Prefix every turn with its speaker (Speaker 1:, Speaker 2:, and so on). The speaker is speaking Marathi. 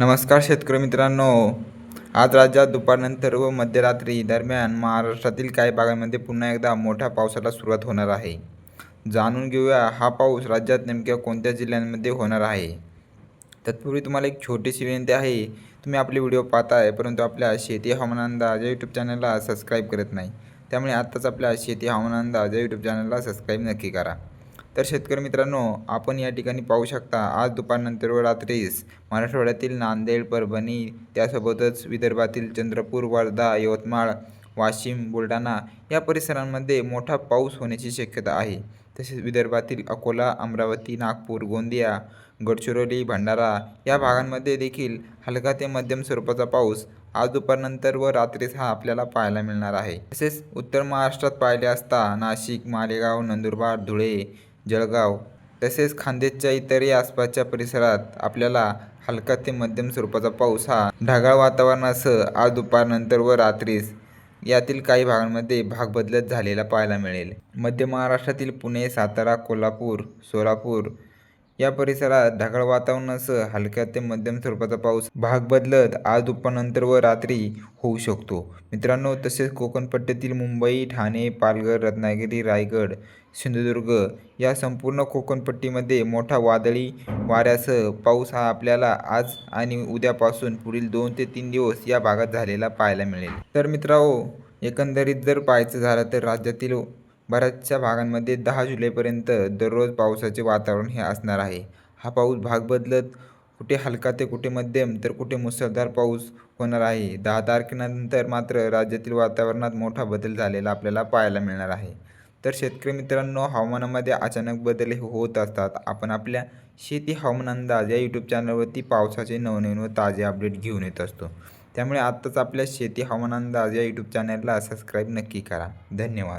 Speaker 1: नमस्कार शेतकरी मित्रांनो. आज राज्यात दुपारनंतर व मध्यरात्री दरम्यान महाराष्ट्रातील काही भागांमध्ये पुन्हा एकदा मोठ्या पावसाला सुरुवात होणार आहे. जाणून घेऊया हा पाऊस राज्यात नेमक्या कोणत्या जिल्ह्यांमध्ये होणार आहे. तत्पूर्वी तुम्हाला एक छोटीशी विनंती आहे तुम्ही आपले व्हिडिओ पाहताय परंतु आपल्या शेती हवामान अंदाज या यूट्यूब चॅनलला सबस्क्राईब करत नाही. त्यामुळे आत्ताच आपल्या शेती हवामान अंदाज या यूट्यूब चॅनलला सबस्क्राईब नक्की करा. तर शेतकरी मित्रांनो आपण या ठिकाणी पाहू शकता आज दुपारनंतर व रात्रीस मराठवाड्यातील नांदेड परभणी त्यासोबतच विदर्भातील चंद्रपूर वर्धा यवतमाळ वाशिम बुलढाणा या परिसरांमध्ये मोठा पाऊस होण्याची शक्यता आहे. तसेच विदर्भातील अकोला अमरावती नागपूर गोंदिया गडचिरोली भंडारा या भागांमध्ये देखील हलका ते मध्यम स्वरूपाचा पाऊस आज दुपारनंतर व रात्रीस हा आपल्याला पाहायला मिळणार आहे. तसेच उत्तर महाराष्ट्रात पाहिले असता नाशिक मालेगाव नंदुरबार धुळे जळगाव तसेच खान्देशच्या इतरही आसपासच्या परिसरात आपल्याला हलका ते मध्यम स्वरूपाचा पाऊस हा ढगाळ वातावरणासह आज दुपारनंतर व रात्रीस यातील काही भागांमध्ये भाग बदलत झालेला पाहायला मिळेल. मध्य महाराष्ट्रातील पुणे सातारा कोल्हापूर सोलापूर या परिसरात ढगाळ वातावरणासह हलक्या ते मध्यम स्वरूपाचा पाऊस भाग बदलत आज दुपारनंतर व रात्री होऊ शकतो. मित्रांनो तसेच कोकणपट्ट्यातील मुंबई ठाणे पालघर रत्नागिरी रायगड सिंधुदुर्ग या संपूर्ण कोकणपट्टीमध्ये मोठा वादळी वाऱ्यासह पाऊस हा आपल्याला आज आणि उद्यापासून पुढील दोन ते तीन दिवस या भागात झालेला पाहायला मिळेल. तर मित्रांनो एकंदरीत जर पाहायचं झालं तर राज्यातील बऱ्याचशा भागांमध्ये दहा जुलैपर्यंत दररोज पावसाचे वातावरण हे असणार आहे. हा पाऊस भाग बदलत कुठे हलका ते कुठे मध्यम तर कुठे मुसळधार पाऊस होणार आहे. दहा तारखेनंतर मात्र राज्यातील वातावरणात मोठा बदल झालेला आपल्याला पाहायला मिळणार आहे. तर शेतकरी मित्रांनो हवामानामध्ये अचानक बदल हे होत असतात. आपण आपल्या शेती हवामान अंदाज या यूट्यूब चॅनलवरती पावसाचे नवनवीन व ताजे अपडेट घेऊन येत असतो. त्यामुळे आत्ताच आपल्या शेती हवामान अंदाज या यूट्यूब चॅनलला सबस्क्राईब नक्की करा. धन्यवाद.